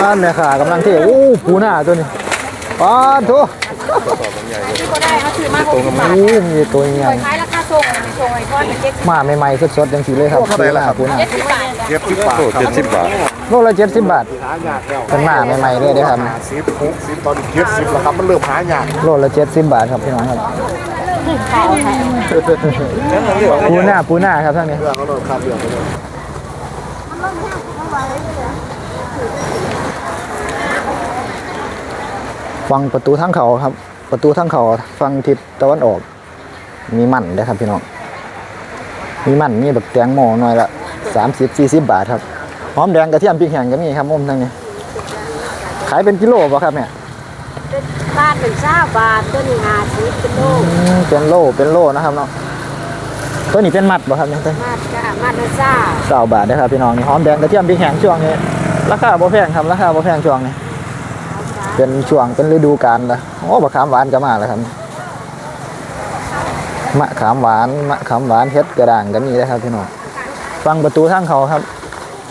อ่าแม่ขากำลังเที่โอ้ปูหน้าตัวนี้ปาดโถที่ก็ได้เขาซื้อมาหกสิบบาทโอ้มีตัวใหญ่ขายราคาส่งส่งไอ้ก้อนเจ็ดมาใหม่ๆสดๆจังสีเลยครับปูหน้าปูหน้าเจ็ดสิบบาทเจ็ดสิบบาทเจ็ดสิบบาทโลละเจ็ดสิบบาทหายากแล้วเป็นมาใหม่ๆเลยเด้อครับหาสิบหกสิบตอนนี้เจ็ดสิบแล้วครับมันเริ่มหายากโลละเจ็ดสิบบาทครับพี่น้องครับปูหน้าปูหน้าครับท่านนี้ ฟังประตูทางเขาครับ ประตูทางเขาฟังทิศตะวันออก มีมันเด้อครับพี่น้อง มีมันมีแบบแตงโมหน่อยละสามสิบสี่สิบบาทครับหอมแดงกระเทียมพริกแห้งก็มีครับมุมทางนี้ ขายเป็นกิโลป่ะครับเนี่ยบาทเป็นเช้าบาทตัวนี้ห้าสิบเป็นโลอืมเป็นโลเป็นโลนะครับเนาะ ตัวนี้เป็นมัดป่ะครับเนี่ยมาดจ้ามาดนะจ้าเก้าบาทนะครับพี่น้องนี่หอมแดงกระเทียมพริกแห้งช่วงนี้ราคาบ่แพงครับราคาบ่แพงช่วงนี้ เป็นช่วงเป็นฤดูกาลละโอ้มะขามหวานก็มาแล้วครับมะขามหวานมะขามหวานเฮ็ดกระด่างก็มีนะครับพี่น้องฟังประตูทางเขาครับ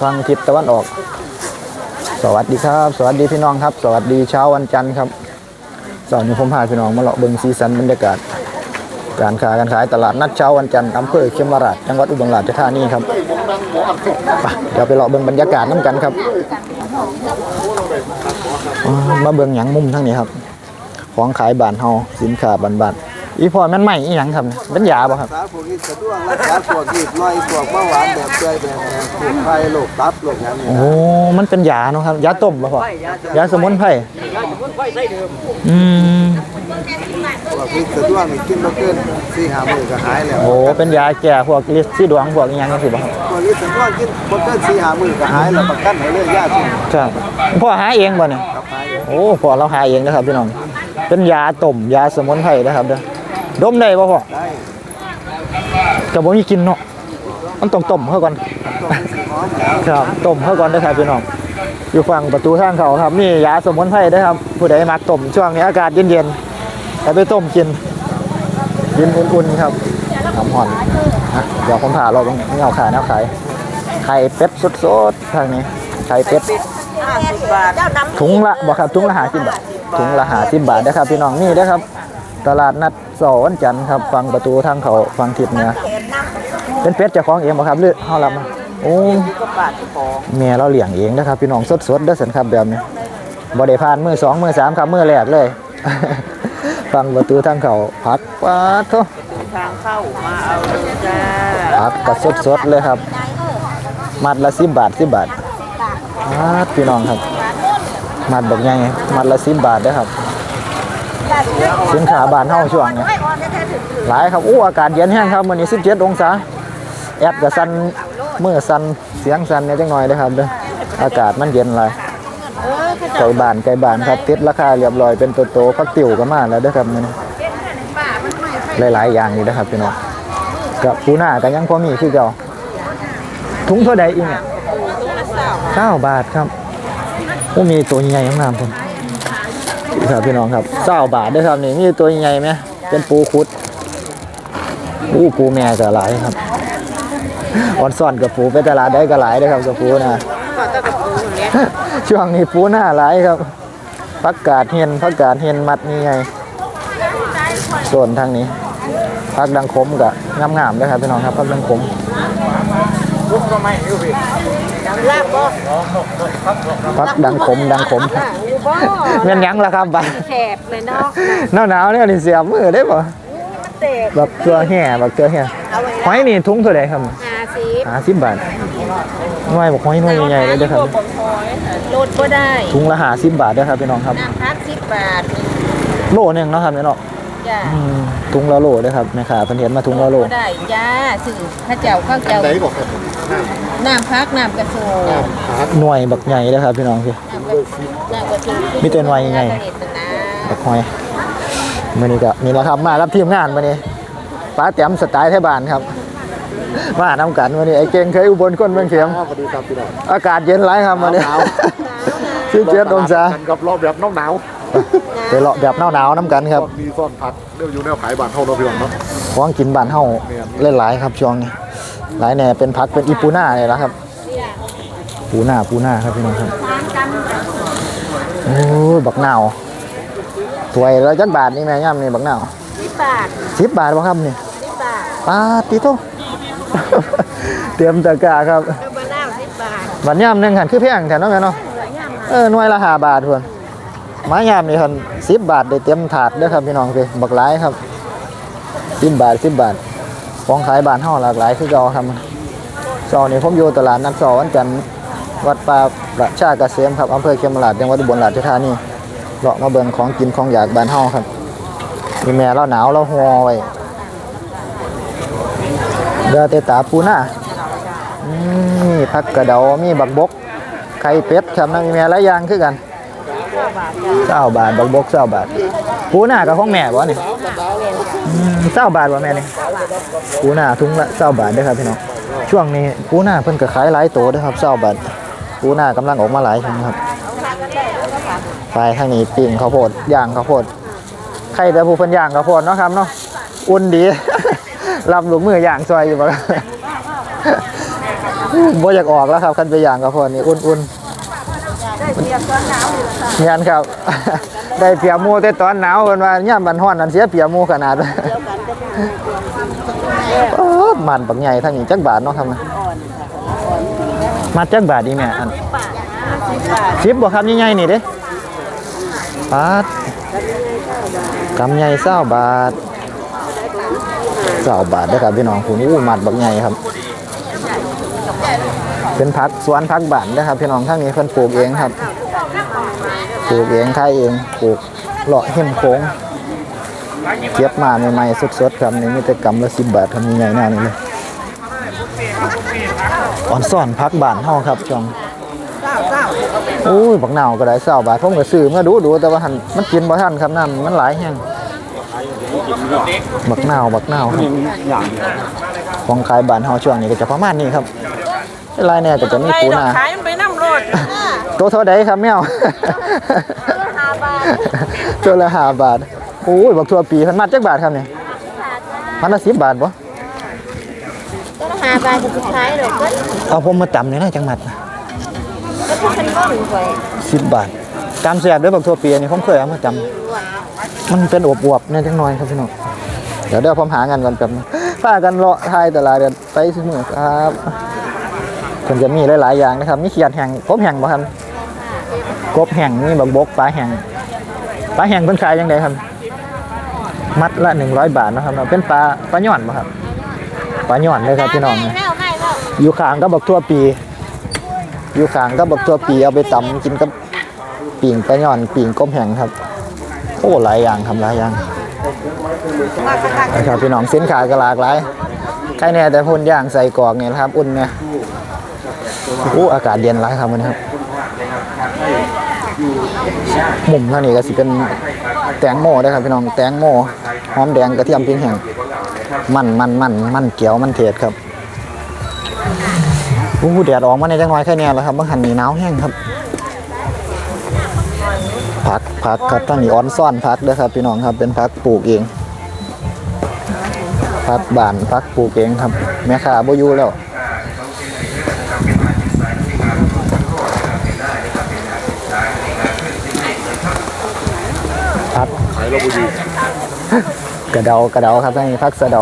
ฟังทิศตะวันออก สวัสดีครับ สวัสดีพี่น้องครับ สวัสดีเช้าวันจันทร์ครับสอนนี้ผมพาพี่น้องมาเลาะเบิ่งซีซันบรรยากาศ การค้าการขายตลาดนัดเช้าวันจันทร์อำเภอเขมราชจังหวัดอุบลราชธานีครับไปเดี๋ยวไปเลาะเบิ่งบรรยากาศน้ำกันครับมาเบิ่งหยังมุมทั้งนี้ครับ ของขายบานเฮาสินค้าบ้านอีพอแม่นใหม่อีหยังครับเป็นยาบ่ครับรักษาพวกนี้สะดวกรักษาพวกนี้ลอยพวกเบาหวานแบบเจยแบบพวกไข้โรคตับโรคหยังนี่โอ้มันเป็นยาเนาะครับยาต้มบ่พ่อยาสมุนไพรอืม พวกนี้สะดวกนี่กินบ่เกินสี่ห้ามื้อก็หายแล้วโอ้เป็นยาแก้พวกลิซี่ดวงพวกอีหยังจังซี่บ่ครับพวกนี้สะดวกกินบ่เกินสี่ห้ามื้อก็หายแล้วประกันให้เลยยาที่ครับพ่อหาเองบ่เนี่ยกับหายโอ้พ่อเราหาเองนะครับพี่น้องเป็นยาต้มยาสมุนไพรนะครับเด้อดมได้บ่พ่อได้ก็บ่มีกินเนาะมันต้องต้มเฮาก่อนต้องสิหอมแล้วครับต้มเพื่อก่อนได้อครับพี่น้องอยู่ฝั่งประตูทางเขาครับนี่ยาสมุนไพรได้อครับ ผู้ใดมักต้มช่วงนี้อากาศเย็นๆ ไปไปต้มกิน กินอุ่นๆครับน้ำห่อนอะเดี๋ยวผมพาเราตรงนี้เอาขายเอาขายไข่เป็ดสดๆทางนี้ไข่เป็ดห้าสิบบาทเจ้าน้ำถุงละบ่ครับถุงละหาสิบบาทถุงละหาสิบบาทนะครับพี่น้องนี่นะครับ ตลาดนัดเสาร์วันจันทร์ครับฝั่งประตูทางเขาฝั่งทิศเหนือเป็นเป็ดเจ้าของเองบ่ครับหรือเฮารับมาโอ้ก็บาทของแม่เราเลี้ยงเองนะครับ พี่น้องสดๆเด้อสันครับแบบนี้บ่ได้ผ่านมือสองมือสามครับมือแรกเลย ฟังประตูทางเขาพักปาดโททางเข้ามาเอาเลยจ้าพักก็สดๆเลยครับ มัดละสิบบาทสิบบาทปาดพี่น้องครับ มัดแบบไงมัดละสิบบาทเด้อครับสินค้าบ้านเฮาช่วงนี้ไม่ออนแท้ๆถึงถึงหลายครับอู้อากาศเย็นแห้งครับมื้อนี้17องศาแอดก็สั่นมือสั่นเสียงสั่นเนี่ยจังหน่อยเด้อครับเด้ออากาศมันเย็นหลายเออคือ ไก่บานไก่บานครับติดราคาเรียบร้อยเป็นตัวโตพักติ๋วก็มาแล้วเด้อครับมื้อนี้หลายๆอย่างนี่นะครับพี่น้องกับปูหน้าก็ยังพอมีคือเก่าถุงเท่าใดอีกเนี่ย9บาทครับโอ้มีตัวใหญ่งามๆพุ่นครับพี่น้องครับ9บาทเด้อครับนี่มีตัวใหญ่ไหมเป็นปูคุดอู้ปูแม่ก็หลายครับออนซ่อนกับปูไปตลาดได้ก็หลายเด้อครับกับปูนะ ช่วงนี้ปูหน้าหลายครับพักกาดเห็นพักกาดเห็นมัดนี่ไงส่วนทางนี้พักดังคมกับงามๆด้วยครับพี่น้องครับพักดังคมลาบบ่พักดังคมดังคมบ่เงินยังละครับบัดแฉบเลยเนาะหนาวหนาวๆเนี่ยนี่เสียมือได้ป่ะเตะแบบเกลือแห่แบบเกลือแห่เอาไว้หอยนี่ถุงเท่าไหร่ครับห้าสิบหาสิบบาทหน่วยบอกหอยหน่วยใหญ่ๆเลยเด้อครับ ลดก็ได้ถุงละหาสิบบาทเด้อครับพี่น้องครับน้ำพักสิบบาทโลหนึงเนาะครับเนี่ยเนาะจ้าอืมถุงละโลเด้อครับแม่ค้าเพิ่นเห็นมาถุงละโลก็ได้จ้าสื่อข้าเจ้าข้าวเจ้าไหนบอกครับน้ำพักน้ำกระโซหน่วยบักใหญ่เด้อครับพี่น้องพี่ น้ำกระน้ำกระโซมีแต่หน่วยไงบักหอยมื่อนี้ก็นี่แหละครับมารับทีมงานมานี่ป้าแต้มสไตล์ไทยบ้านครับ มานำกันวันนี้ไอ้เก่งเคยอุบลคนเมืองเข็มสวัสดีครับพี่น้องอากาศเย็นไรครับวันนี้หนาวสิบเจ็ดองศากันกับรอบแบบน้ำหนาวไปเลาะแบบหนาวๆน้ำกันครับซ่อนมีซ่อนผักเดี๋ยวอยู่แนวขายบ้านเท่าเนาะพี่น้องเนาะของกินบ้านเฮาหลายๆครับช่วงนี้หลายแหน่เป็นพักเป็นอีปูน่าเลยละครับ ปูหน้าปูหน้าครับพี่น้องครับโอ้ยบักนาวถวยแล้วจักบาทนี่แม่ย่ำนี่บักนาวสิบบาทสิบบาทบ่ครับนี่สิบบาทปาติโต เตรียมตะกร้าครับเออมะนาวสิบบาทบัดย่ำหนึงหันคือแพงแถวนั้นแม่เนาะเหลือย่ำเออหน่วยละห้าบาทเพิ่นไม้ยามนี่เพิ่นสิบบาทได้เต็มถาดเด้อครับพี่น้องพี่บักหลายครับสิบบาทสิบบาทของขายบ้านเฮาหลากหลายคือเก่าครับเช้านี้ผมอยู่ตลาดนัดเช้าวันจันทร์วัดป่าประชาเกษมครับอำเภอเขมราชจังหวัดอุบลราชธานีเลาะมาเบิ่งของกินของอยากบ้านเฮาครับมีแม่เราหนาวเราห่อไว้ เดือเตตาปูหน้าอืมผักกระเดามีบักบก ไข่เป็ดครับน้ำมีแม่หลายอย่างคือกันเก้าบาทบักบกเก้าบาท ปูหน้ากับของแม่บ่นี่เก้าบาทบ่แม่นี่ปูหน้าทุ่งละเก้าบาทด้ครับพี่น้องช่วงนี้ปูหน้าเพิ่นก็ขายหลายโตเด้อครับเก้าบาทปูหน้ากำลังออกมาหลายช่วงครับไปทางนี้ปิ้งข้าวโพดย่างข้าวโพดใครแต่ผู้เพิ่นย่างข้าวโพดเนาะครับเนาะอุ่นดี รับลูกมือย่างซอยอยู่บ่บ่อยากออกแล้วครับคันไปย่างข้าวโพดนี่อุ่นๆได้เตรียมตอนหนาวเงียนครับ ได้เปียกมูแต่ตอนหนาวเพิ่นว่าย่ามมันฮ้อนนั่นเสียเปียกมูขนาดเออมันบักใหญ่ทั้งนี้จักบาทเนาะครับมาจักบาทดีแม่อันสิบบ่ครับใหญ่ๆนี่เด้ปาดกำใหญ่เศร้าบาท เศร้าบาทเด้ครับพี่น้องผมอู้มัดบักใหญ่ครับ เป็นพักสวนพักบ้านนะครับพี่น้องทั้งนี้เพิ่นปลูกเองครับปลูกเองขายเองปลูกเลาะเห็มโค้งเก็บมาใหม่ๆสดๆครับนี่มีแต่กำละสิบบาททำยังไงหน้านี่เลยอ่อนซ่อนพักบ้านเฮาครับจองโอ้ยบักหนาวก็ได้เศร้าบาทผมก็ซื้อมาดูดูแต่ว่าหันมันกินบ่ทันครับน้ำมันหลายแห้ง บักหนาวบักหนาวครับของขายบ้านเฮาช่วงนี้ก็จะประมาณนี้ครับลายแน่ก็จะมีปูนาขายมันไปน้ำรถตัวเท่าใดครับแมวห้าบาทตัวละห้าบาทโอ้ยบักทั่วปีเพันมัดจักบาทครับนี่มันละสิบบาทบ่ก็ห้าบาทจะสุดท้ายเลยก็เอาผมมาตำเนี่ยนะจังหมัดก็พวกฉันก็ถึงไปสิบบาทตำแซ่บด้วยบักทั่วปีอันนี้ผมเคยเอามาตำ มันเป็นอวบๆเนี่ยจังน้อยครับพี่น้องเดี๋ยวเดี๋ยวผมหางานก่อนแป๊บนึงพากันเลาะทายตลาดเดี๋ยวไปสิมื้อครับเพิ่นจะมีหลายๆอย่างนะครับมีเขียดแห้งกบแห้งบ่ครับกบแห้งมีบักบกปลาแห้งปลาแห้งเพิ่นขายจังไดครับ มัดละ100บาทนะครับเป็นปลาปลาหย่อนบ่ครับปลาหย่อนเลยครับพี่น้องนะแม่แม่แม่อยู่ขางก็บักทั่วปี อยู่ขางก็บักทั่วปีเอาไปตำกินกับปิ่งปลาหย่อนปิ่งกบแห้งครับ โอ้หลายอย่างทำหลายอย่างนะครับพี่น้องสินค้าก็หลากหลายใครแน่แต่พ่นย่างใส่กรอกเนี่ยนะครับ อุ่นเนี่ยอู้อากาศเย็นหลายครับวันนี้ครับมุมท่านี้ก็สิเป็นแตงโมได้ครับพี่น้องแตงโมหอมแดงกระเทียมพริกแห้งมันมันมันมันเกี๊ยวมันเทศครับอู้แดดออกมาในจังหวัดแค่เนี้แล้วครับบางหันนี่หนาวแห้งครับ ผักผักครับทั้งนี้ออนซ่อนผักเด้อครับพี่น้องครับเป็นผักปลูกเองพักบ้านพักปลูกเองครับ แม่ค้าบ่อยู่แล้วพักขายเราบุรีกระเดากระเดาครับนี่พักสะเดา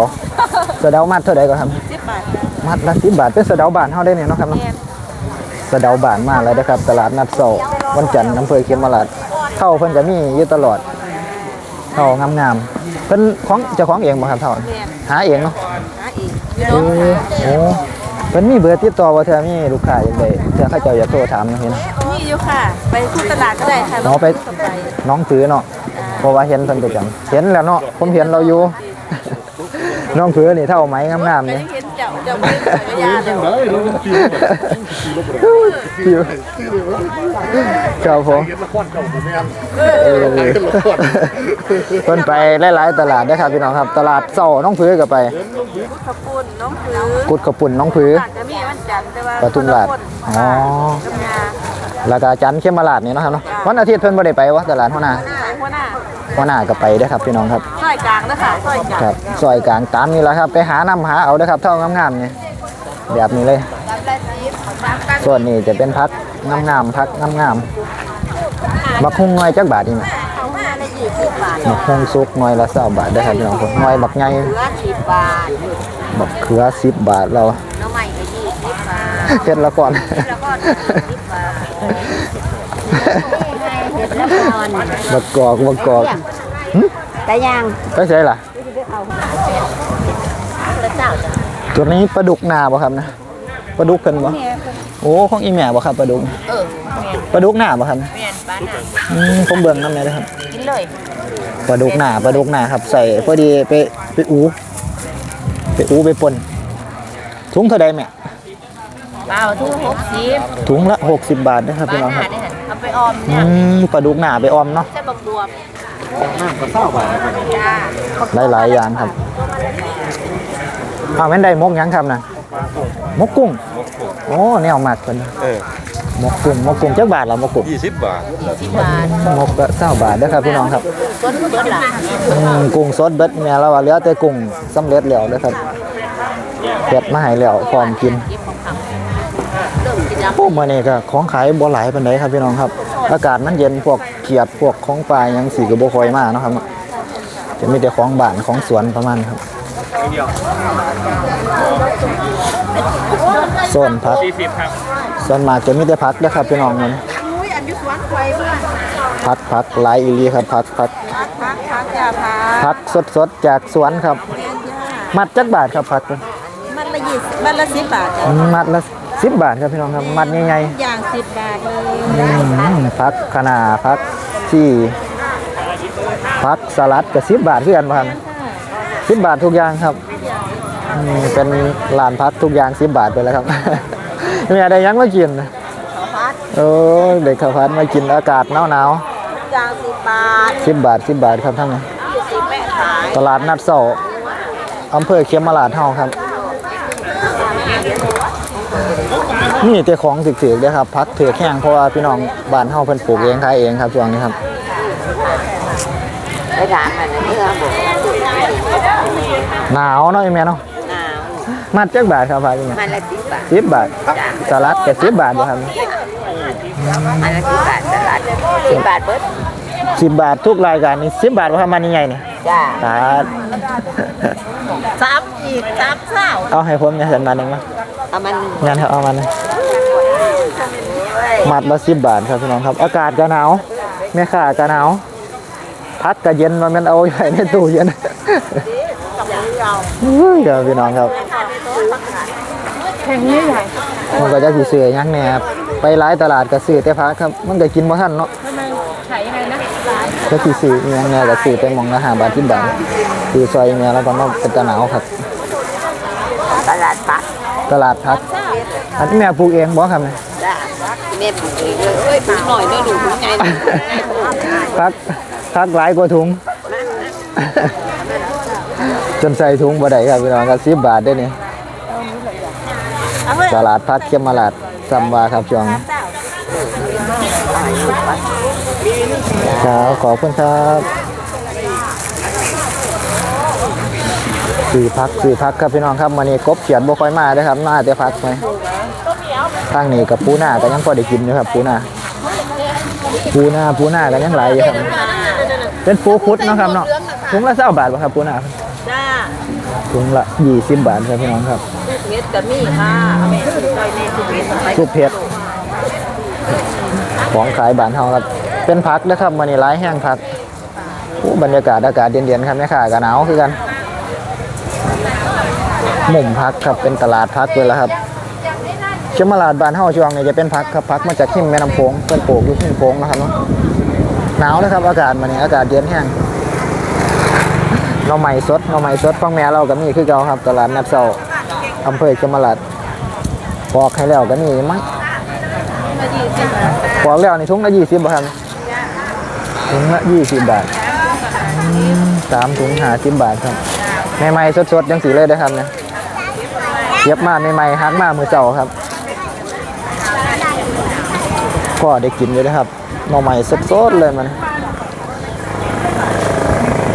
สะเดามัดเท่าไหร่ก็ครับสิบบาทมัดละสิบบาทเป็นสะเดาบานเฮาได้เนี่ยเนาะครับเนาะสะเดาบานมาแล้วนะครับ ตลาดนัดเสาร์วันจันทร์อำเภอเขมราช เข้าเพิ่นก็มีอยู่ตลอดเข้างามๆเพิ่นของเจ้าของเองบ่ครับเท่าหาเองเนาะหาอีกเออโอ้เป็นมีเบอร์ติดต่อว่าเธอมีลูกค้าอย่างใดเธอเขาเจ้าอยากโทรถามนะเห็นนี่อยู่ค่ะ ไปที่ตลาดก็ได้ค่ะเอาไปน้องถือเนาะเพราะว่าเห็นเพิ่นประจำเห็นแล้วเนาะผมเห็นเราอยู่น้องถือนี่เท่าไหมงามๆไปนี่ เห็นเจ้าเจ้าไม่ได้ขายยาเดี๋ยวเฮ้ยเราขี่อยู่ครับผมเห็นละครเก่าผมแม่นเออขายละครเพิ่นไปหลายๆตลาดเด้อครับพี่น้องครับ ตลาดเช้าน้องผือก็ไปขอบคุณน้องผือกุดกระปุ่นน้องผือตลาดจะมีวันจันทร์แต่ว่าปทุมราชอ๋อทำงานแล้วก็จันทร์เข้มราชนี่เนาะครับเนาะวันอาทิตย์เพิ่นบ่ได้ไปวะตลาดหัวหน้า หัวหน้าหัวหน้าก็ไปเด้อครับพี่น้องครับซอยกลางนะคะซอยกลางครับซอยกลางตามนี่แหละครับ ไปหาน้ำหาเอาเด้อครับเท่างามๆนี่แบบนี้เลยรับแรกซีฟส่วนนี้จะเป็นพักงามๆพักงามๆบักฮุงหน่อยจักบาทนี่แหมเอามาละยี่สิบบาทบักฮุงสุกหน่อยละ20บาทได้อครับพี่น้องคนหน่อยบักใหญ่เหลือสิบบาทบักเขือ10บาทเราน้ำใหม่ก็ยี่สิบบาท เฮ็ดละก่อน แล้วก็ยี่สิบบาทนี่ไงเห็ด แล้วก่อนบักกอกบักกอกแต่ยังไปใช่ล่ะแล้วเจ้าจ้ะตัวนี้ปลาดุกนาบ่ครับนะปลาดุกเพิ่นบ่โอ้ของอีแม่บ่ครับปลาดุกเออปลาดุกหน้าบ่ครับแม่นบ้านน่ะอืมผมเบิ่งนำแม่เด้อครับกินเลยปลาดุกหน้าปลาดุกหน้าครับ ใส่พอดีไปไปอูไปอูไปป่นถุงเท่าใดแม่เปล่าทุกหกสิบถุงละ60บาทนะครับพี่น้องครับเนี่ยเอาไปออมอืเนี่ยมปลาดุกหน้าไปออมเนาะ ใช่บักบวบน้ำก็เศร้าบาทจ้าหลายๆอย่างครับ อ้าวแม่นได้มกหยังครับน่ะมกกุ้ง โอ้แนวมักเพิ่นเออมกกุ้งมกกุ้งจักบาทละมกกุ้งยี่สิบบาทสิบบาทมกก็20บาทเด้อครับพี่น้องครับต้นเบิดล่ะอืมกุ้งสดเบิดแม่เราว่าเหลือแต่กุ้งสำเร็จแล้วเด้อครับเฮ็ดมาให้แล้วพร้อมกินกินของ พวกมื้อนี้ก็ของขายบ่หลายปานใดครับพี่น้องครับ อากาศมันเย็นพวกเขียดพวกของปลาหยังสิก็บ่ค่อยมาเนาะครับเนาะจะมีแต่ของบ้านของสวนประมาณครับโซนผักส่วนมากจะมีแต่ผักเด้อครับพี่น้องมันผักผักหลายอีหลีครับผักผักพักพักจ้าพักผักสดๆจากสวนครับ มัดจักบาทครับผักมันละยี่สิบมันละสิบบาทจ้ะมัดละ 10บาทครับพี่น้องครับมัดใหญ่ๆอย่างสิบบาทเลยอืมพักขนาพักที่พักสลัดกับสิบบาทเพื่อนพันสิบบาททุกอย่างครับอืมเป็นร้านพักทุกอย่างสิบบาทไปแล้วครับมีอะไรยังมากินขอพัดโอ้ยเด็กข้าวพัดมากินอากาศหนาวหนาวอย่างสิบบาทสิบบาทสิบบาทครับทั้งนี้ยี่สิบแม่ขายตลาดนัดเสาร์อำเภอเขียมมาลาดเฮาครับ นี่แต่ของถึกๆเลยครับพักถือแข้งเพราะว่าพี่น้องบ้านเฮาเพิ่นปลูกเองขายเองครับช่วงนี้ครับไปถามมันเรื่องบอกหนาวเนาะไอ้แม่เนาะหนาวมัดจักบาทครับพายยังไงมันละสิบบาทสิบบาทสลัดแต่สิบบาทบ่ครับมันละสิบบาทตลาดสิบบาทเบิดสิบบาททุกรายการนี่สิบบาทบ่ครับมันยังไงนี่จ้าบาทสามอีกสามเศร้าเอาให้ผมเนี่ยสันมาหนึ่งมา เอามันงั้นครับเอามาหนึ่งมัดละสิบบาทครับพี่น้องครับ อากาศก็หนาวแม่ค้าก็หนาวพักก็เย็นมันมันเอาไว้ในตู้เย็นอุ้ยครับพี่น้องครับแข่งนี้ใหญ่มันก็จะสิซื้อหยังแหน่ไปหลายตลาดก็ซื้อแต่พักครับ มันก็กินบ่ทันเนาะทำไมขายยังไงนะก็สิซื้ออหยังแหน่ก็ซื้อไปหมองละ5บาท10บาทซื้อซอยแม่แล้วก็มาเป็นตะหนาวครับตลาดปัก ตลาดพัก อันนี้แม่ปลูกเองบ่ครับเนี่ยจ้าแม่ปลูกเองเลยเอ้ยปลูกหน่อยเด้อหนูปลูกไงพักพักหลายกว่าถุง จนใส่ถุงบ่ได้ครับพี่น้องครับสิบบาทได้นี่ตลาดพักเขียมมาลาดซัมวาครับช่วงนี้ครับขอบคุณครับ สี่พักสี่พักครับพี่น้องครับวันนี้กบเขียนบ่ค่อยมาเด้อครับมาแต่พักไหมทางนี้กับปูหน้าก็ยังพอได้กินอยู่ครับปูหน้าปูหน้าปูหน้าก็ยังหลายอยู่ครับ เป็นปูคุดเนาะครับเนาะถุงละเท่าบาทป่ะครับปูนาจ้าถุงละยี่สิบบาทครับพี่น้องครับลูกเม็ดกับมี่ค่ะเอาแม่สุดใจในสุดเม็ดไปซุปเผ็ดของขายบ้านเฮาครับ เป็นพักนะครับมันนี่ร้ายแห้งพักโอ้บรรยากาศอากาศเย็นๆครับแม่ค้าก็หนาวคือกัน หมุมพักครับเป็นตลาดพักเลยละครับเชื่อมาลาดบานเฮาช่วงนี้จะเป็นพักครับพักมาจากขิมแม่น้ำโขงเป็นปลูกอยู่ขิมโขงนะครับเนาะหนาวเลยครับ อากาศมันนี่อากาศเย็นแห้งน่อไม้สดน่อไม้สดฟังแม่เราก็มีคือเก่าครับตลาดนัดเซาอำเภอเขมราชปอกให้แล้วก็มีมั้งปอกแล้วในี่ถุงละยี่สิบบาทถุงละยี่สิบบาทสามถุงหาสิบบาทครับใหม่ๆสดๆยังสีเลยได้ครับเนี่ย เย็บมาใหม่ๆฮักมามือเจ้าครับ ก็ได้กินอยู่นะครับหน่อไม้สดๆเลยมัน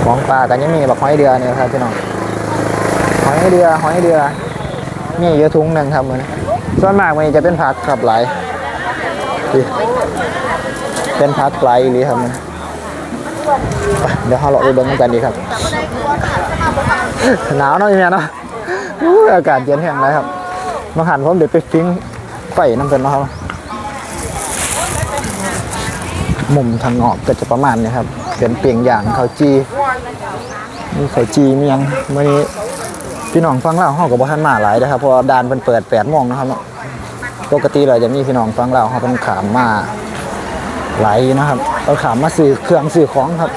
ของปลากันยังมีแบบหอยเดือเนี่ยครับพี่น้องหอยเดือหอยเดือนี่เยอะถุงหนึ่งครับมือนส่วนมากมันจะเป็นผักครับหลายเป็นผักหลายอีหลีครับมันเดี๋ยวเราเลาะไปเบิ่งกันดีครับ หนาวเนาะอีเมียเนาะ อู้อากาศเย็นแห้งเลยครับมาหันผมเดี๋ยวไปฟิ้งไฟน้ำกันนะครับ มุมทางออกก็จะประมาณนี้ครับ เป็นเปียงอย่างเขาจีมีข้าจีมียังมื่อนี้พี่น้องฟังเล่าวเฮากับบ่ทันมาหลายนะครับเพราะดานเพิ่นเปิด8โมงนะครับเนาะปกติเราจะมีพี่น้องฟังเล่าวเฮาเพิ่นขามมาหลายนะครับเอาขามมาซื้อเครื่องซื้อของครับ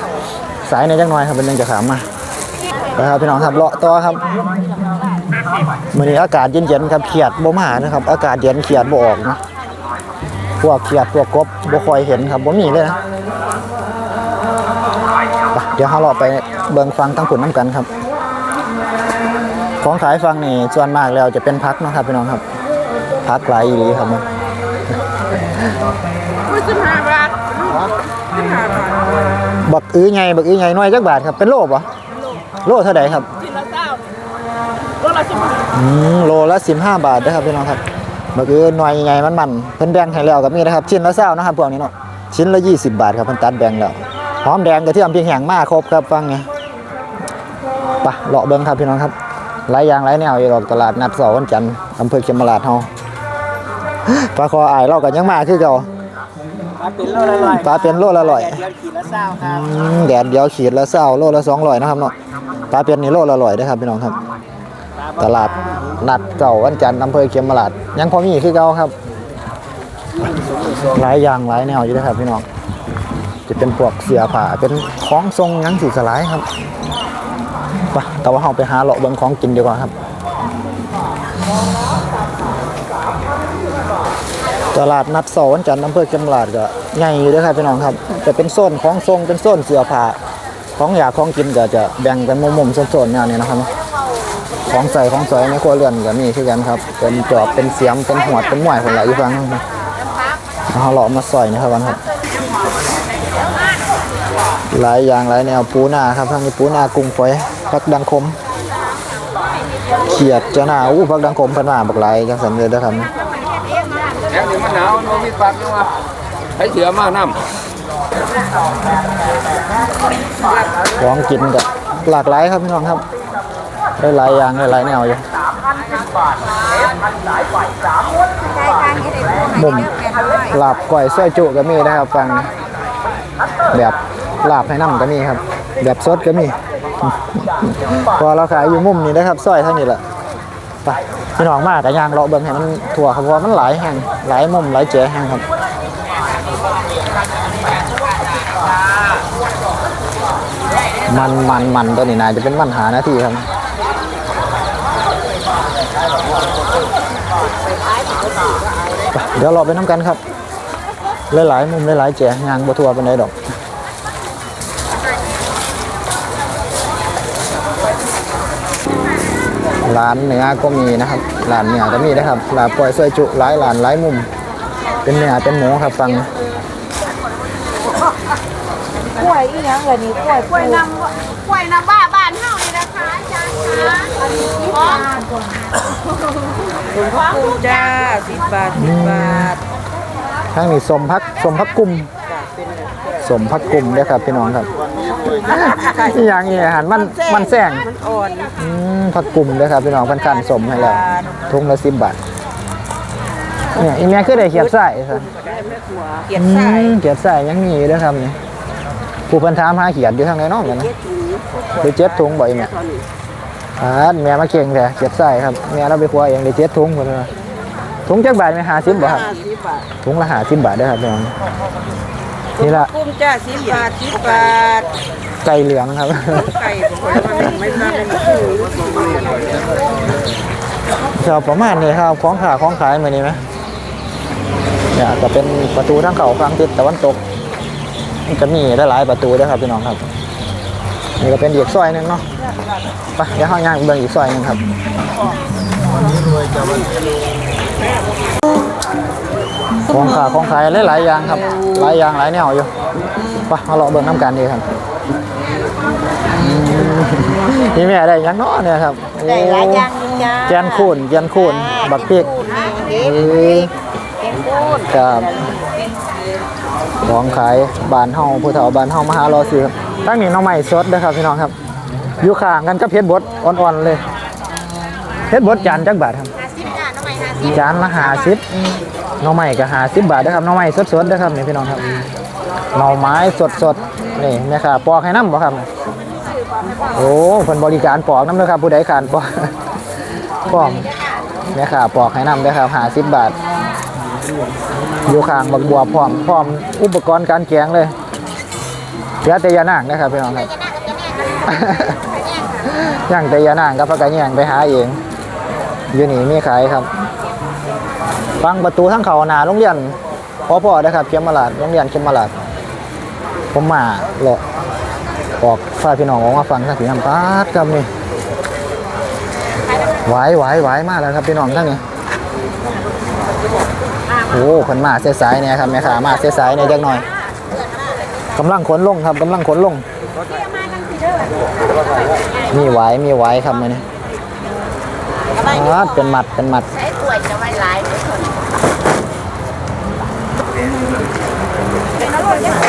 สายในจักหน่อยครับเพิ่นยังจะขามมาไปครับพี่น้องครับเลาะต่อครับ มื้อนี้อากาศเย็นๆครับเขียดบ่มานะครับ อากาศเย็นเขียดบ่ออกเนาะพวกเขียดพวกกบบ่ค่อยเห็นครับบ่มีเลยนะไปเดี๋ยวเราเลาะไปเบิ่งฟังทั้งขุนน้ำกันครับ ของขายฟังนี่ส่วนมากแล้วจะเป็นพักนาะครับพี่น้องครับพักหลายอีหลีครับมันสิบห้าบาทบักอื้อใหญ่บักอื้อใหญ่น้อยจักบาทครับเป็นโลบ่โลเท่าใดครับ ทีลละสิบห้าอืมโลละ15บาทนะครับพี่น้องครับบักอื้อน้อยใหญ่มันๆเพิ่นแบ่งให้แล้วก็มีนะครับชิ้นละ20นะครับพวกนี้เนาะชิ้นละ20บาทครับเพิ่นตัดแบ่งแล้วหอมแดงกระเทียมพริกแห้งมาครบครับฟังไงไปะเลาะเบิ้งครับพี่น้องครับหลายอย่างหลายแนวอยู่ดอกตลาดนัดเสาร์วันจันทร์อำเภอเขมราชเฮาปลาคออายเราก็ยังมาคือเก่าปลาเป็นโลละร้อยปลาเป็นโลละร้อยเดียวขีดละเศร้าครับอืมแดดเดียวขีดละเศร้าโลละสองร้อยนะครับเนาะปลาเป็นนี่โลละร้อยนะครับพี่น้องครับ ตลาดนัดเก่าวันจันทร์อำเภอเขียมราชยังพอมีคือเก่าครับ หลายอย่างหลายแนวอยู่นะครับพี่น้องจะเป็นพวกเสื้อผ้าเป็นของทรงยังสีสลายครับไปแต่ว่าเราไปหาเลาะเบิ่งของกินดีกว่าครับ ตลาดนัดเสาวันจันทร์อำเภอเขียมราชก็ใหญ่อยู่เด้วยครับพี่น้องครับจะเป็นโซนของทรงเป็นโซนเสื้อผ้าของอยากของกินก็จะแบ่งกันมุมๆโซนๆแนวนี้นะครับ ของใส่ของสอยในครัวเรือนก็มีคือกันครับ เป็นจอบเป็นเสียมเป็นหวดเป็นหมวยคนละอยู่ฟังครับเอาเลาะมาซอยนะครับวันครับหลายอย่างหลายแนวปูนาครับทั้งนี้ปูนากุ้งฝอยผักดังคม เขียดจะหนาอู้ผักดังคมขนาดบักหลายจังสันเลยนะครับแล้วนี่มันหนาวมันบ่มีปลักยังวะให้เสือมาน้ของกินก็หลากหลายครับพี่น้องครับ ได้หลายอย่างได้หลายแนวอยู่มุมลาบก่อยซอยจุก็มีนะครับฟังนะแบบลาบให้น้ำก็มีครับ แบบสดก็มี พอเราขายอยู่มุมนี้นะครับซอยเท่านี้แหละไปพี่น้องมากแต่ยางเลาะเบิ่งให้มันถั่วครับเพราะว่ามันหลายแห่งหลายมุมหลายเจ๋แห่งครับมันมันมันตัวนี้นายจะเป็นมันหาหน้าที่ครับ เดี๋ยวเราไปน้ำกันครับ หลายๆมุมหลายๆแจงางบัทัวเป็นไดดอกร้านเนื้อก็มีนะครับร้านเนื้อก็มีนะครับลาบปล่อยซอยจุหลายร้านหลายมุม เป็นเนื้อเป็นหมูครับฟังกล้วยอีหยังเลยนี่กล้วยกล้วยน้ำกล้วยน้ำบ้าบ้านเฮานี่นะคะ อาจารย์คะอันนี้สิบบาทก่อนจ้าสิบบาทสิบบาททั้งนี้สมพักสมพักกลุ่มสมพักกลุ่มเด้อครับพี่น้องครับนี่อย่างนี้อาหารมันมันแซงมันอ่อนอืมผักกลุ่มเด้อครับพี่น้องเพันกันสมให้แล้วทุงละสิบบาทเนี่ยอีแม่คือได้เขียดไส้ซะเกียดอืใส่มเขียดไส้ยังมีอยู่เด้อครับนี่ผู้เพิ่นถามหาเขียดอยู่ทางไหนเน้องกันนะไปเจ็ดถุงบ่อีแม่ อ่าแม่มาเก่งแท้เขียดไส้ครับแม่เราไปครัวเองได้เจ็ดถุงพุ่นน่ะถุงจักบาทไหมห้าสิบบ่ครับห้าสิบบาทถุงละห้าสิบบาทเด้อครับพี่น้องนี่ละกุ้งจ้าสิบบาทสิบบาทไก่เหลืองครับไก่ผมว่ามันไม่ทราบเลยมันคือครับประมาณนี้ครับของขาของขายมือนี้ไหมเนี่ยก็เป็นประตูทางเขาฝั่งทิศตะวันตกมันจะมีหลายๆประตูด้วยครับพี่น้องครับ นี่ก็เป็นอีกซอยหนึงเนาะไปเดี๋ยวห้างย่างเบิ่งอีกซอยหนึงครับของขาของขายหลายๆอย่างครับ หลายอย่างหลายแนวอยู่ไปมาเลาะเบิ่งน้ำกันดีครับอืมนี่แม่ได้หยังเนาะเนี่ยครับได้หลายอย่างจ้าแกนคูนแกนคูนบักพริกพสิบเอ้ยครับของขายบ้านเฮาผู้เฒ่าบ้านเฮามาหารอซื้อครับ ตั้งนี้หน้องใหม่สดนะครับพี่น้องครับ อยู่ข้างกันกับเพชรบดอ่อนๆเลยเพชรบดจานจักบาทครับจานละห้าสิบหน่อไม้ก็ห้าสิบบาทนะครับหน่อไม้สดๆนะครับนี่พี่น้องครับหน่อไม้สดๆนี่แม่ค้าปอกให้น้ำบ่ครับโอ้เพิ่นบริการปอกน้ำเลยครับผู้ใดขาดปอกปอกแม่ค้าปอกให้น้ำเด้อครับห้าสิบบาทอยู่ข้างบักบัวพร้อมพร้อมอุปกรณ์การแกงเลย เหลือแต่ยานางนะครับพี่น้องครับย่างแต่ยานางกับพระกระแยงไปหาเองอยู่นี่มีขายครับ ฟังประตูทั้งเขาหนาโรงเรียนพอพอนะครับเขียมมาลาดโรงเรียนเขียมมาลาดผมมาเลาะออกฟ้าพี่น้องออกมาฟังทั้งสีน้ำปาดครับนี่ไหวไหวไหวมากแล้วครับพี่น้องทั้งนี้โอ้คนมาเสียสายเนี่ยครับแม่ขามาเสียสายเนี่ยจักหน่อย กำลังขนลงครับกำลังขนลง มีไหวมีไหวครับมันนี่าดเป็นหมัดเป็นหมัดใช้กล้วยจะไว้หลาย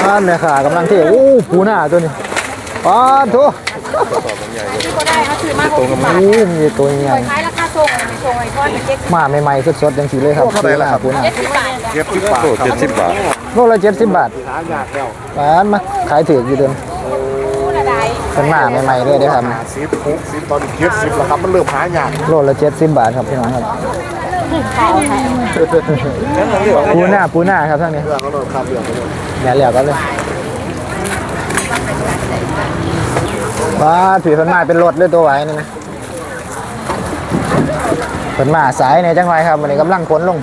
อ่าเนี่ยค่ะกำลังที่โอ้ปูหน้าตัวนี้ป้าดโถที่ก็ได้เขาซื้อมาหกสิบบาทโอ้มีตัวใหญ่ขายราคาส่งส่งไอ้ก้อนเจ็ดมาใหม่ๆสดๆจังสีเลยครับปูหน้าปูหน้าเจ็ดสิบบาทเก็บที่ปากโอ้เจ็ดสิบบาท โลละเจ็ดสิบบาทหายากแล้วป้านมาขายถืออยู่เดิมคู่ละใดเป็นมาใหม่ๆเลยเด้อครับสิบหกสิบตอนนี้เก็บสิบแล้วครับมันเริ่มหายากโลละเจ็ดสิบบาทครับพี่น้องครับขายขายปูหน้าปูหน้าครับท่านนี้เรื่องก็โดนครับเรื่องก็โดนอย่าเหลียวกันเลยป้าดผีเพันมาเป็นรถเลยตัวไหวนี่นะเพันมาสายเนี่ยจังไรครับวันนี้กำลังขนลง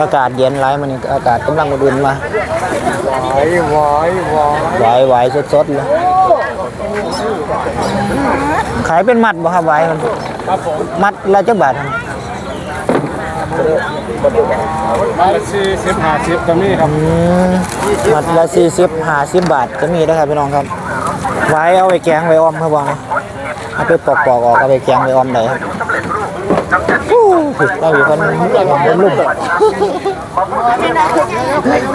อากาศเย็นไรมันนี่อากาศกำลังอุ่นๆมาไหวไหวไหวไหวไหวสดๆเลยขายเป็นมัดบ่ครับไหวมันครับผมมัดละจักบาทครับมาละสี่สิบห้าสิบก็มีครับอืมมัดละสี่สิบห้าสิบบาทจะมีนะครับพี่น้องครับไหวเอาไปแกงไปออมครับบองเอาไปปอกๆออกเอาไปแกงไปออมได้ครับ โอ้ผิดเราอยู่คนเป็นลูก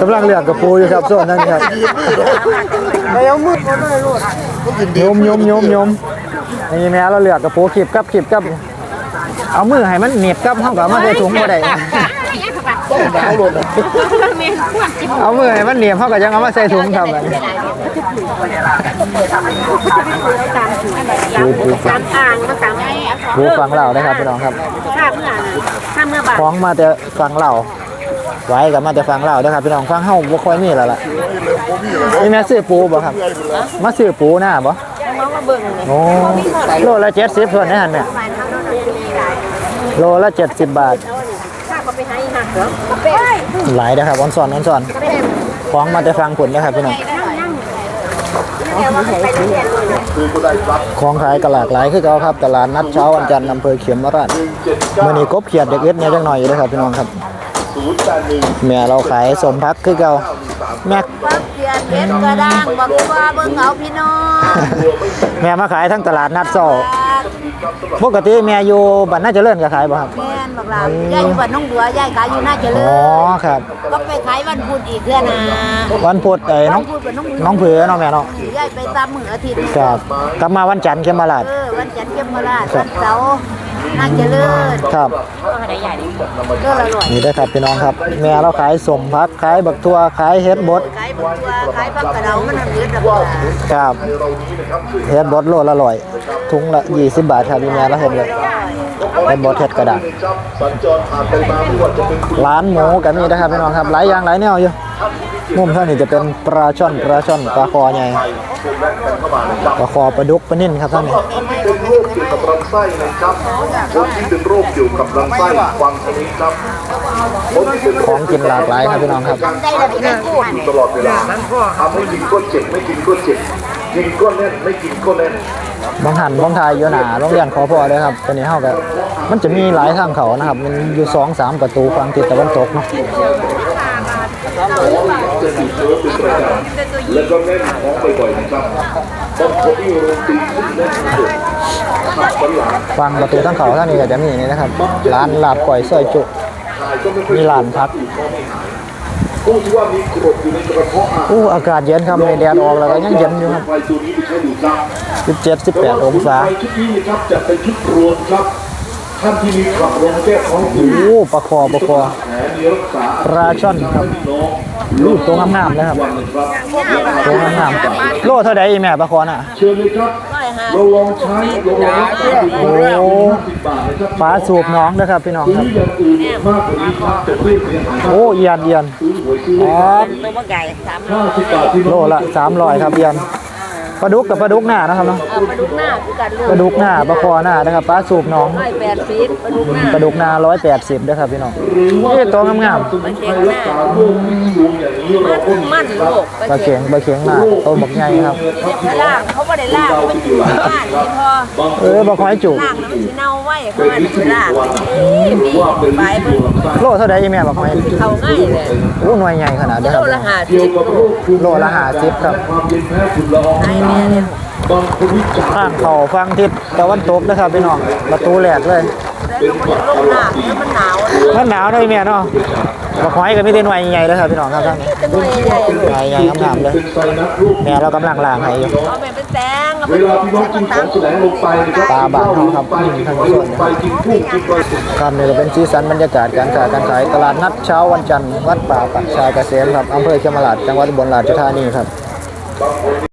กำลังเลือกกระปูอยู่ครับส่วนนั้นครับไม่เอามือมาเลยลูกโยมโยมโยมโยมนี่แม่เราเลือกกระปูขีบกับขีบกับ เอามือให้มันเหน็บกับเท่ากับมาใส่ถุงบ่ได้ดาวหล่นเอามือให้มันเหนียบเท่ากับยังเอามาใส่ถุงครับอันนี้ดูดูตามอ่างมาตามไอ้ ดูฟังเล่านะครับพี่น้องครับข้าเมื่อข้าเมื่อบาทของมาแต่ฟังเล่าไว้กับมาแต่ฟังเล่านะครับพี่น้องฟังเฮาบ่ค่อยมีแล้วล่ะนี่แม่ซื้อปูบ่ครับ มาซื้อปูหน้าบ่น้องมาเบิ่งเลยโอ้โลละ70ส่วนนี้หั่นแม่ฝ่ายทำโน่นนี่หลายโลละ70บาทข้าก็ไปให้หักเหรอไปหลายนะครับออนซอนออนซอนของมาแต่ฟังผลนะครับพี่น้อง ของขายตลาดหลายคือเก่าครับ ตลาดนัดเช้าวันจันทร์อำเภอเขียมราชมื้อนี้กบเขียดเด็กเอ็ดเนี่ยจังหน่อยอยู่นะครับพี่น้องครับแม่เราขายสมพักคือเก่าแม่ว่าเกียร์เพชรกระด้างบอกว่าเบิ่งเอาพี่น้องแม่มาขายทั้งตลาดนัดเช้า ปกติแม่อยู่บ้านน่าเจริญก็ขายบ่ครับ แม่นบอกเรายายอยู่บ้านน้องบัวยายขายอยู่หน้าเจริอ๋อญครับ ก็ไปขายวันพุธอีกเทื่อนะวันพุธไอ้น้องวันพุธวันน้องบัวน้องเผือน้องแม่เนาะยายไปตามมืออาทิตย์ครับกลับมาวันจันทร์เขียมราช เออวันจันทร์เข้มมาราชวันเสาร์ น่าเจริญครับ ก็ละร้อยนี่ได้อครับพี่น้องครับ แม่เราขายสมพักขายบักทั่วขายเฮ็ดบดขายบัวขายผักกระเดามันเลือดระเบิดครับเฮ็ดบดโลละร้อยถุงละ20บาทครับพี่แม่เราเฮ็ดเลยเฮ็ดบดเฮ็ดกระดาษสัญจรผ่านไปมาไม่ว่าจะเป็นร้านหมูก็มีนะครับพี่น้องครับหลายอย่างหลายแนวอยู่ มุมเท่านี้จะเป็นปลาช่อนปลาช่อนปลาคอใหญ่ปลาคอปลาดุกปลานิ่นครับท่านนี้เป็นโรคเกี่ยวกับลำไส้นะครับคนที่เป็นโรคเกี่ยวกับลำไส้ฟังตรงนี้ครับคนที่เป็นโรของกินหลากหลายครับพี่น้องครับได้ละพี่ได้กู้อยู่ตลอดเวลาทำให้กินก็เจ็บไม่กินก็เจ็บกินก็แน่นไม่กินก็แน่นบางหันบางทายอยู่หนาโรงเรียนขอพอเลยครับตัวนี้เฮาก็มันจะมีหลายทางเขานะครับ มันอยู่สองสามประตูฝั่งทิศตะวันตกเนาะ จะติดเชื้อเป็นประจำแล้วก็แน่นท้องบ่อยๆนะครับบางคนที่โรตีขึ้นแน่นสุดขาดสันหลังฝั่งประตูทางเขาท่างนี้จะมีนี่นะครับ ร้านลาบก่อยซอยจุมีหลานพักผู้ที่ว่ามีกรดอยู่ในกระเพาะอาหารอู้อากาศเย็นครับในแดดออกแล้วก็ยังเย็นอยู่ครับ17 18 องศาไฟชุดนี้นะครับจะเป็นชุดรวมครับ ท่านที่มีขับลมแก้ท้องผูกโอ้ปลาคอปลาคอแผลมีรักษาปลาช่อนครับน้องลูกตัวงามๆเลยครับวันหนึ่งครับตัวงามๆโลเท่าใดอีแม่ปลาคอน่ะเชิญเลยครับเราลองใช้เราลองรักษาดูโอ้สิบบาทนะครับปลาสูบน้องนะครับพี่น้องคซื้รัอบอย่างอื่นมากกว่านี้ครับจะเพิ่มเสียหายโอ้เอียนเอียนซื้อหวยซื้อเลอ๋ขอตัวบ่ไก่สามห้าสิบบาทที่โลละ300ครับเอียน ปลาดุกกับปลาดุกหน้านะครับเนาะเอาปลาดุกหน้าคือกันลูกปลาดุกหน้าปลาคอหน้านะครับปลาสูบน้องร้อยแปดสิบปลาดุกหน้าปลาดุกหน้า180นะครับพี่น้องหรือว่านี่ตัวงามสมุนไพรรักษาโรคพิษสูงอย่างนี้เราก็มีมันครัลูบกๆปลาเข็งปลาเข็งหน้าตัวบักใหญ่ครับเขาล่างเขาไม่ได้ล่างเขาเป็นอยู่บ้านนี่พอบางคเออนบ่ค่อยจุล่างแล้วมันสิเน่าไว้เขาเป็นไม่ลิได้ซิลิล่างวันนี่มีว่าเป็นไปลิซิมันลิวันโลเท่าใดอีแม่บอกไหมเขาง่ายเลยโอ้หน่วยใหญ่ขนาดนี้คโลรับละห้าเกี่ยสิวบกับโรคภูมิโลละ50ครับความเย็นแพ้เนี่ยข้างเข่าฟังทิศตะวันตกนะครับพี่น้องประตูแหลกเลยมันหนาวนหนาวเลยแม่เนาะบอกหอยก็มีแต่หน่วยใหญ่ๆเลยครับพี่น้องครับท่านหน่วยใหญ่หน่วยใหญ่งามๆเลยเนไซนัสโรคแม่เรากำลังล้างให้อยู่เอาไปเป็นแตงเอาเวไปลาพี่น้องกินของแสดงลงไปตาบาดกินครับเหล้ลงไปกินหอยลงไปกินครับนี่ก็เป็นสีสันบรรยากาศการค้าการขายตลาดนัดเช้าวันจันทร์วัดป่าปักชายเกษมครับอำเภอเขมราชจังหวัดอุบลราชธานีครับ